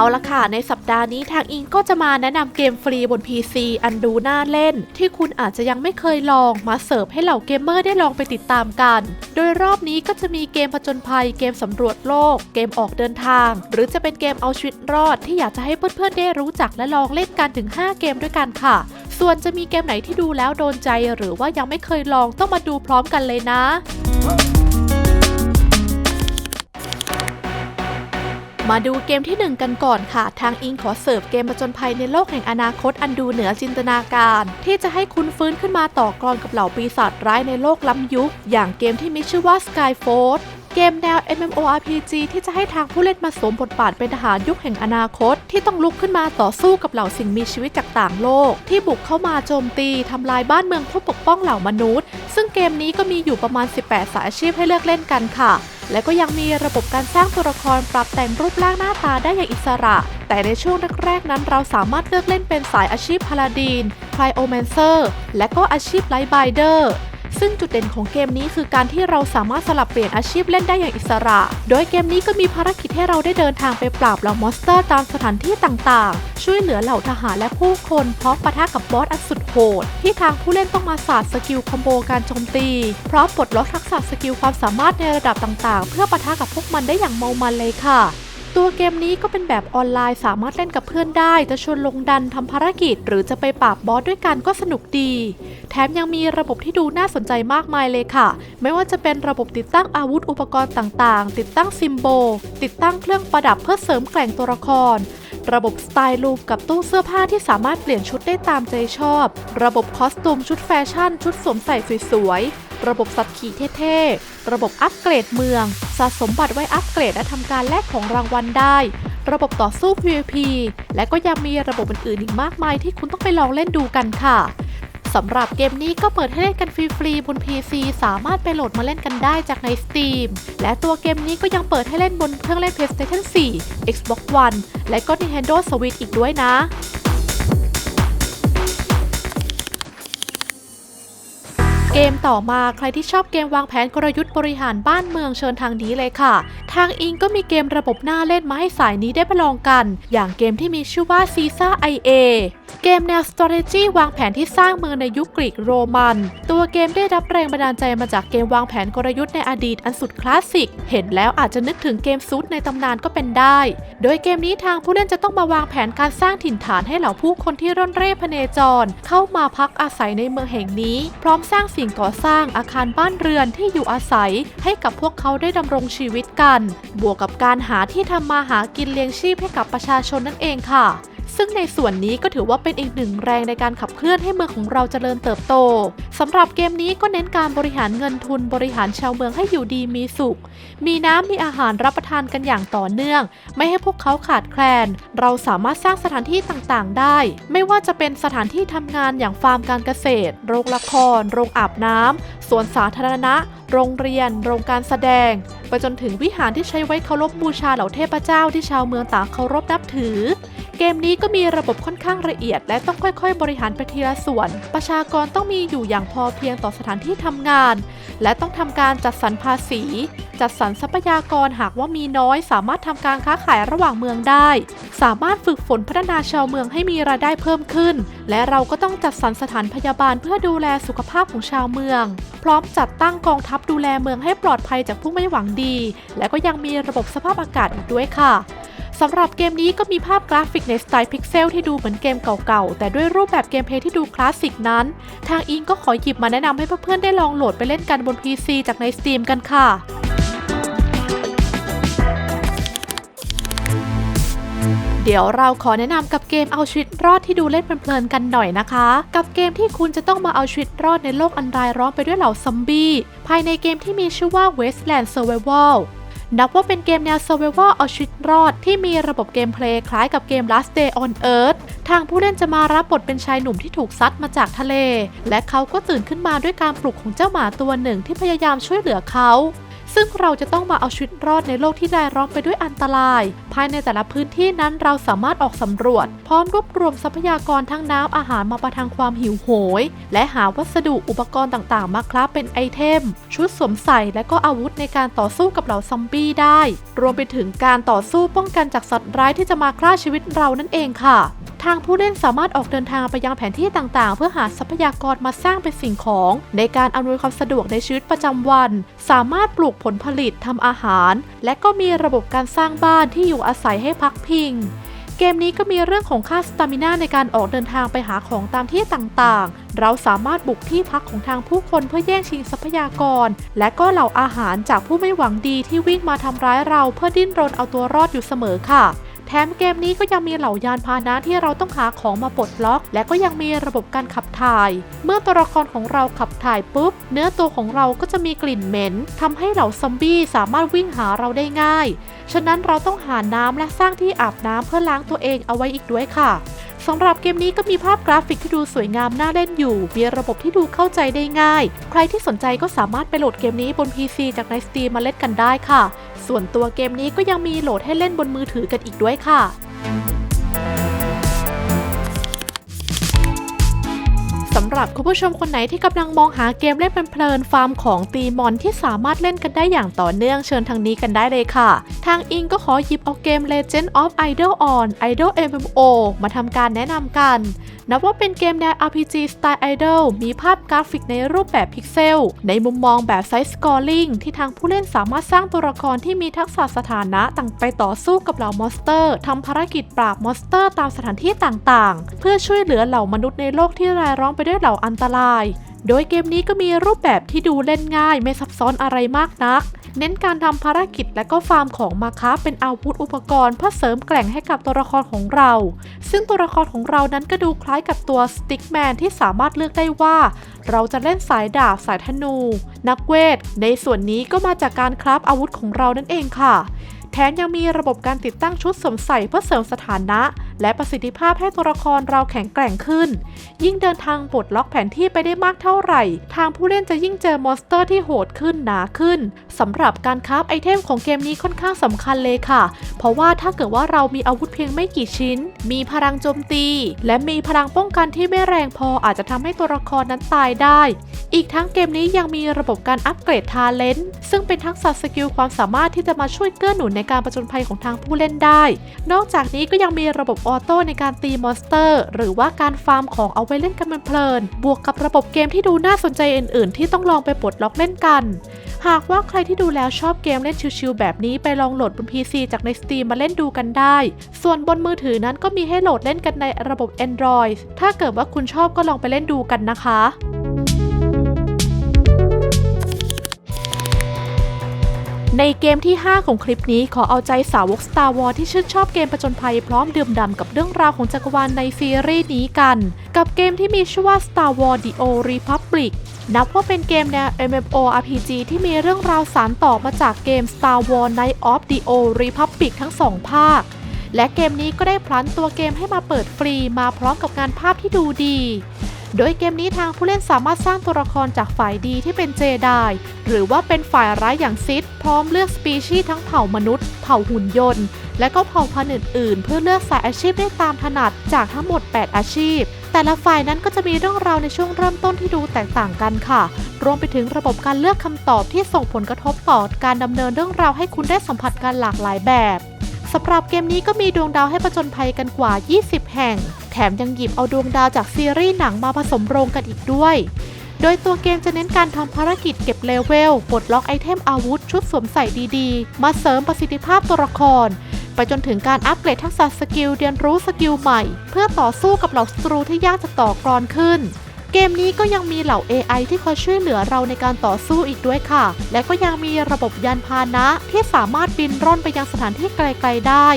เอาละค่ะ ในสัปดาห์นี้ทางอิงก็จะมาแนะนำเกมฟรีบน PC อันดูน่าเล่น ที่คุณอาจจะยังไม่เคยลองมาเสิร์ฟให้เหล่าเกมเมอร์ได้ลองไปติดตามกัน โดยรอบนี้ก็จะมีเกมผจญภัย เกมสำรวจโลก เกมออกเดินทาง หรือจะเป็นเกมเอาชีวิตรอดที่อยากจะให้เพื่อนๆได้รู้จักและลองเล่นกันถึง 5 เกมด้วยกันค่ะ ส่วนจะมีเกมไหนที่ดูแล้วโดนใจ หรือว่ายังไม่เคยลองต้องมาดูพร้อมกันเลยนะ มาดูเกมที่ 1 กันก่อนค่ะ ทางอิงขอเสิร์ฟเกมผจญภัยในโลกแห่งอนาคตอันดูเหนือจินตนาการ ที่จะให้คุณฟื้นขึ้นมาต่อกรกับเหล่าปีศาจร้ายในโลกล้ำยุค อย่างเกมที่มีชื่อว่า Skyforce เกมแนว MMORPG ที่จะให้ทางผู้เล่นมาสวมบทบาทเป็นทหารยุคแห่งอนาคต ที่ต้องลุกขึ้นมาต่อสู้กับเหล่าสิ่งมีชีวิตจากต่างโลก ที่บุกเข้ามาโจมตีทำลายบ้านเมืองเพื่อปกป้องเหล่ามนุษย์ ซึ่งเกมนี้ก็มีอยู่ประมาณ 18 สายอาชีพให้เลือกเล่นกันค่ะ และก็ยังมีระบบการสร้างตัวละครปรับแต่งรูปร่างหน้าตาได้อย่างอิสระ แต่ในช่วงแรกๆนั้นเราสามารถเลือกเล่นเป็นสายอาชีพพาลาดีนไพรโอแมนเซอร์ และก็อาชีพไลท์ไบเดอร์ ซึ่งจุดเด่นของเกมนี้คือการที่เราสามารถสลับเปลี่ยนอาชีพเล่นได้อย่างอิสระ โดยเกมนี้ก็มีภารกิจให้เราได้เดินทางไปปราบเหล่ามอนสเตอร์ตามสถานที่ต่างๆ ช่วยเหลือเหล่าทหารและผู้คนพร้อมปะทะกับบอสอันสุดโหด ที่ทางผู้เล่นต้องมาศาสตร์สกิลคอมโบการโจมตี พร้อมปลดล็อกทักษะสกิลความสามารถในระดับต่างๆ เพื่อปะทะกับพวกมันได้อย่างเมามันเลยค่ะ ตัวเกมนี้ก็เป็นแบบออนไลน์สามารถเล่นกับเพื่อนได้ จะชวนลงดันทำภารกิจ หรือจะไปปราบบอสด้วยกันก็สนุกดี แถมยังมีระบบที่ดูน่าสนใจมากมายเลยค่ะ ไม่ว่าจะเป็นระบบติดตั้งอาวุธอุปกรณ์ต่างๆ ติดตั้งซิมโบลติดตั้งเครื่องประดับเพื่อเสริมแกร่งตัวละคร ระบบสไตล์ลูปกับตู้เสื้อผ้าที่สามารถเปลี่ยนชุดได้ตามใจชอบ ระบบคอสตูมชุดแฟชั่น ชุดสวมใส่สวยๆ ระบบสัตว์ขี่เท่ๆ ระบบอัปเกรดเมือง สะสมบัตรไว้อัปเกรดและทำการแลกของรางวัลได้ ระบบต่อสู้ PVP และก็ยังมีระบบอื่นๆอีกมากมายที่คุณต้องไปลองเล่นดูกันค่ะสำหรับเกมนี้ก็เปิดให้เล่นกันฟรีๆบน PC สามารถไปโหลดมาเล่นกันได้จากใน Steam และตัวเกมนี้ก็ยังเปิดให้เล่นบนเครื่องเล่น PlayStation 4 Xbox One และก็ Nintendo Switch อีกด้วยนะ เกมต่อมาใครที่ชอบเกมวางแผนกลยุทธ์บริหารบ้านเมืองเชิญทางนี้เลยค่ะ ทางอิงก็มีเกมระบบหน้าเล่นมาให้สายนี้ได้ไปลองกัน อย่างเกมที่มีชื่อว่า Caesar IA เกมแนว strategy วางแผนที่สร้างเมืองในยุคกรีกโรมัน ตัวเกมได้รับแรงบันดาลใจมาจากเกมวางแผนกลยุทธ์ในอดีตอันสุดคลาสสิก เห็นแล้วอาจจะนึกถึงเกมซูดในตำนานก็เป็นได้ โดยเกมนี้ทางผู้เล่นจะต้องมาวางแผนการสร้างถิ่นฐานให้เหล่าผู้คนที่ร่อนเร่พเนจร เข้ามาพักอาศัยในเมืองแห่งนี้ พร้อมสร้างสิ่งก่อสร้างอาคารบ้านเรือนที่อยู่อาศัยให้กับพวกเขาได้ดำรงชีวิตกัน บวกกับการหาที่ทำมาหากินเลี้ยงชีพให้กับประชาชนนั่นเองค่ะ ซึ่งในส่วนนี้ก็ถือว่าเป็นอีกหนึ่งแรงในการขับเคลื่อนให้เมืองของเราเจริญเติบโตสำหรับเกมนี้ก็เน้นการบริหารเงินทุนบริหารชาวเมืองให้อยู่ดีมีสุข มีน้ำมีอาหารรับประทานกันอย่างต่อเนื่อง ไม่ให้พวกเขาขาดแคลน เราสามารถสร้างสถานที่ต่างๆ ได้ ไม่ว่าจะเป็นสถานที่ทำงานอย่างฟาร์มการเกษตร โรงละคร โรงอาบน้ำสวนสาธารณะ โรงเรียน โรงการแสดงไปจนถึงวิหารที่ใช้ไว้เคารพบูชาเหล่าเทพเจ้าที่ชาวเมืองต่างเคารพนับถือ เกมนี้ก็มีระบบค่อนข้างละเอียด และต้องค่อยๆ บริหารไปทีละส่วน ประชากรต้องมีอยู่อย่างพอเพียงต่อสถานที่ทำงาน และต้องทำการจัดสรรภาษี จัดสรรทรัพยากรหากว่ามีน้อย สามารถทำการค้าขายระหว่างเมืองได้ สามารถฝึกฝนพัฒนาชาวเมืองให้มีรายได้เพิ่มขึ้น และเราก็ต้องจัดสรรสถานพยาบาลเพื่อดูแลสุขภาพของชาวเมือง พร้อมจัดตั้งกองทัพดูแลเมืองให้ปลอดภัยจากผู้ไม่หวังดี และก็ยังมีระบบสภาพอากาศอีกด้วยค่ะ สำหรับเกมนี้ก็มีภาพกราฟิกในสไตล์พิกเซลที่ดูเหมือนเกมเก่าๆ แต่ด้วยรูปแบบเกมเพลย์ที่ดูคลาสสิกนั้น ทางอิงก็ขอหยิบมาแนะนำให้เพื่อนๆได้ลองโหลดไปเล่นกันบน PC จากใน Steam กันค่ะเดี๋ยวเราขอแนะนำกับเกมเอาชีวิตรอดที่ดูเล่นเพลินๆกันหน่อยนะคะ กับเกมที่คุณจะต้องมาเอาชีวิตรอดในโลกอันรายร้อนไปด้วยเหล่าซอมบี้ ภายในเกมที่มีชื่อว่า Wasteland Survival นับว่าเป็นเกมแนว Survival เอาชีวิตรอดที่มีระบบเกมเพลย์คล้ายกับเกม Last Day on Earth ทางผู้เล่นจะมารับบทเป็นชายหนุ่มที่ถูกซัดมาจากทะเล และเขาก็ตื่นขึ้นมาด้วยการปลุกของเจ้าหมาตัวหนึ่งที่พยายามช่วยเหลือเขา ซึ่งเราจะต้องมาเอาชีวิตรอดในโลกที่รายล้อมไปด้วยอันตราย ภายในแต่ละพื้นที่นั้นเราสามารถออกสำรวจ พร้อมรวบรวมทรัพยากรทั้งน้ำอาหารมาประทังความหิวโหย และหาวัสดุอุปกรณ์ต่างๆ มาคราฟเป็นไอเทม ชุดสวมใส่และก็อาวุธในการต่อสู้กับเหล่าซอมบี้ได้ รวมไปถึงการต่อสู้ป้องกันจากสัตว์ร้ายที่จะมาฆ่าชีวิตเรานั่นเองค่ะ ทางผู้เล่นสามารถออกเดินทางไปยังแผนที่ต่างๆ เพื่อหาทรัพยากรมาสร้างเป็นสิ่งของ ในการอำนวยความสะดวกในชีวิตประจำวัน สามารถปลูกผลผลิตทำอาหาร และก็มีระบบการสร้างบ้านที่อยู่อาศัยให้พักพิงเกมนี้ก็มีเรื่องของค่าสตามิน่าในการออกเดินทางไปหาของตามที่ต่างๆ เราสามารถบุกที่พักของทางผู้คนเพื่อแย่งชิงทรัพยากร และก็เหล่าอาหารจากผู้ไม่หวังดีที่วิ่งมาทำร้ายเราเพื่อดิ้นรนเอาตัวรอดอยู่เสมอค่ะ แถมเกมนี้ก็ยังมีเหล่ายานพาหนะที่เราต้องหาของมาปลดล็อก และก็ยังมีระบบการขับถ่าย เมื่อตัวละครของเราขับถ่ายปุ๊บ เนื้อตัวของเราก็จะมีกลิ่นเหม็นทำให้เหล่าซอมบี้สามารถวิ่งหาเราได้ง่าย ฉะนั้นเราต้องหาน้ำและสร้างที่อาบน้ำเพื่อล้างตัวเองเอาไว้อีกด้วยค่ะ สำหรับเกมนี้ก็มีภาพกราฟิกที่ดูสวยงามน่าเล่นอยู่ มีระบบที่ดูเข้าใจได้ง่าย ใครที่สนใจก็สามารถไปโหลดเกมนี้บน PC จากใน Steam มาเล่นกันได้ค่ะ ส่วนตัวเกมนี้ก็ยังมีโหลดให้เล่นบนมือถือกันอีกด้วยค่ะ สำหรับคุณผู้ชมคนไหนที่กำลังมองหาเกมเล่นเพลินฟาร์มของตีมอนที่สามารถเล่นกันได้อย่างต่อเนื่องเชิญทางนี้กันได้เลยค่ะ ทางอิงก็ขอหยิบเอาเกม Legend of Idol on Idol MMO มาทำการแนะนำกัน นับว่าเป็นเกมแนว RPG สไตล์ Idol มีภาพกราฟิกในรูปแบบพิกเซล ในมุมมองแบบไซส์สกอร์ลิงที่ทางผู้เล่นสามารถสร้างตัวละครที่มีทักษะสถานะต่างไปต่อสู้กับเหล่ามอนสเตอร์ทำภารกิจปราบมอนสเตอร์ตามสถานที่ต่างๆ เพื่อช่วยเหลือเหล่ามนุษย์ในโลกที่รายล้อมไปด้วยเหล่าอันตราย โดยเกมนี้ก็มีรูปแบบที่ดูเล่นง่ายไม่ซับซ้อนอะไรมากนัก เน้นการทำภารกิจและก็ฟาร์มของมาค้าเป็นอาวุธอุปกรณ์เพื่อเสริมแกร่งให้กับตัวละครของเรา ซึ่งตัวละครของเรานั้นก็ดูคล้ายกับตัวสติ๊กแมนที่สามารถเลือกได้ว่า เราจะเล่นสายดาบสายธนู นักเวท ในส่วนนี้ก็มาจากการคราฟอาวุธของเรานั่นเองค่ะ แถมยังมีระบบการติดตั้งชุดสวมใส่เพื่อเสริมสถานะ และประสิทธิภาพให้ตัวละครเราแข็งแกร่งขึ้น ยิ่งเดินทางปลดล็อกแผนที่ไปได้มากเท่าไหร่ ทางผู้เล่นจะยิ่งเจอมอนสเตอร์ที่โหดขึ้นหนาขึ้นสำหรับการคราฟไอเทมของเกมนี้ค่อนข้างสำคัญเลยค่ะ เพราะว่าถ้าเกิดว่าเรามีอาวุธเพียงไม่กี่ชิ้น มีพลังโจมตี และมีพลังป้องกันที่ไม่แรงพออาจจะทำให้ตัวละครนั้นตายได้ อีกทั้งเกมนี้ยังมีระบบการอัปเกรดทาเลนต์ซึ่งเป็นทักษะสกิลความสามารถที่จะมาช่วยเกื้อหนุนในการประจนภัยของทางผู้เล่นได้ นอกจากนี้ก็ยังมีระบบออโต้ในการตีมอนสเตอร์ หรือว่าการฟาร์มของเอาไว้เล่นกันเพลินๆบวกกับระบบเกมที่ดูน่าสนใจอื่น ๆ ที่ต้องลองไปปลดล็อกเล่นกัน หากว่าใครที่ดูแล้วชอบเกมเล่นชิวๆแบบนี้ไปลองโหลดบน PC จากใน Steam มาเล่นดูกันได้ ส่วนบนมือถือนั้นก็มีให้โหลดเล่นกันในระบบ Android ถ้าเกิดว่าคุณชอบก็ลองไปเล่นดูกันนะคะ ในเกมที่ 5 ของคลิปนี้ขอเอาใจสาวก Star Wars ที่ชื่นชอบเกมประจนภัยพร้อมดื่มด่ำกับเรื่องราวของจักรวาลในซีรีส์นี้กัน กับเกมที่มีชื่อว่า Star Wars The Old Republic นับว่าเป็นเกมแนว MMORPG ที่มีเรื่องราวสารต่อมาจากเกม Star Wars Night of the Old Republic ทั้งสองภาค และเกมนี้ก็ได้พลันตัวเกมให้มาเปิดฟรีมาพร้อมกับงานภาพที่ดูดี โดยเกมนี้ทางผู้เล่นสามารถสร้างตัวละครจากฝ่ายดีที่เป็นเจไดหรือว่าเป็นฝ่ายร้ายอย่างซิดพร้อมเลือกสปีชีส์ทั้งเผ่ามนุษย์ เผ่าหุ่นยนต์ และก็เผ่าพันธุ์อื่นๆ เพื่อเลือกสายอาชีพได้ตามถนัดจากทั้งหมด 8 อาชีพ แต่ละฝ่ายนั้นก็จะมีเรื่องราวในช่วงเริ่มต้นที่ดูแตกต่างกันค่ะ รวมไปถึงระบบการเลือกคำตอบที่ส่งผลกระทบต่อการดำเนินเรื่องราวให้คุณได้สัมผัสกันหลากหลายแบบสำหรับเกมนี้ก็มีดวงดาวให้ประจนภัยกันกว่า 20 แห่ง ถมยังหยิบเอาดวงดาวจากซีรีส์หนังมาผสมโรงกันอีกด้วย โดยตัวเกมจะเน้นการทำภารกิจเก็บเลเวลปลดล็อกไอเทมอาวุธชุดสวมใส่ดีๆ มาเสริมประสิทธิภาพตัวละคร ไปจนถึงการอัปเกรดทักษะสกิลเรียนรู้สกิลใหม่ เพื่อต่อสู้กับเหล่าศัตรูที่ยากจะต่อกรอนขึ้นเกมนี้ก็ยังมีเหล่า AI ที่คอยช่วยเหลือเราในการต่อสู้อีกด้วยค่ะ และก็ยังมีระบบยานพาหนะที่สามารถบินร่อนไปยังสถานที่ไกลๆได้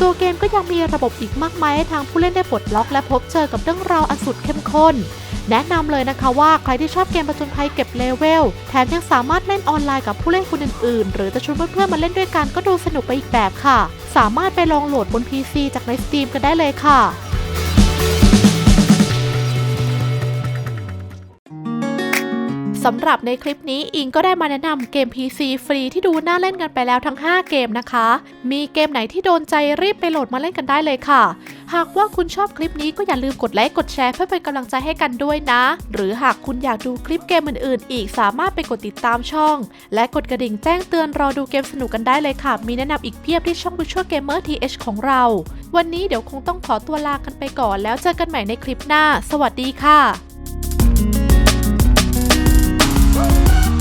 ตัวเกมก็ยังมีระบบอีกมากมายให้ทางผู้เล่นได้ปลดล็อกและพบเจอกับเรื่องราวอันสุดเข้มข้น แนะนำเลยนะคะว่าใครที่ชอบเกมประจนภัยเก็บเลเวล แถมยังสามารถเล่นออนไลน์กับผู้เล่นคนอื่นๆ หรือจะชวนเพื่อนๆมาเล่นด้วยกันก็ดูสนุกไปอีกแบบค่ะ สามารถไปลองโหลดบน PC จากใน Steam กันได้เลยค่ะ สำหรับในคลิปนี้อิงก็ได้มาแนะนำเกม PC ฟรีที่ดูน่าเล่นกันไปแล้วทั้ง 5 เกมนะคะ มีเกมไหนที่โดนใจรีบไปโหลดมาเล่นกันได้เลยค่ะ หากว่าคุณชอบคลิปนี้ก็อย่าลืมกดไลค์กดแชร์เพื่อเป็นกำลังใจให้กันด้วยนะ หรือหากคุณอยากดูคลิปเกมอื่นๆ อีกสามารถไปกดติดตามช่อง และกดกระดิ่งแจ้งเตือนรอดูเกมสนุกกันได้เลยค่ะ มีแนะนำอีกเพียบที่ช่อง Virtual Gamer TH ของเรา วันนี้เดี๋ยวคงต้องขอตัวลากันไปก่อน แล้วเจอกันใหม่ในคลิปหน้า สวัสดีค่ะ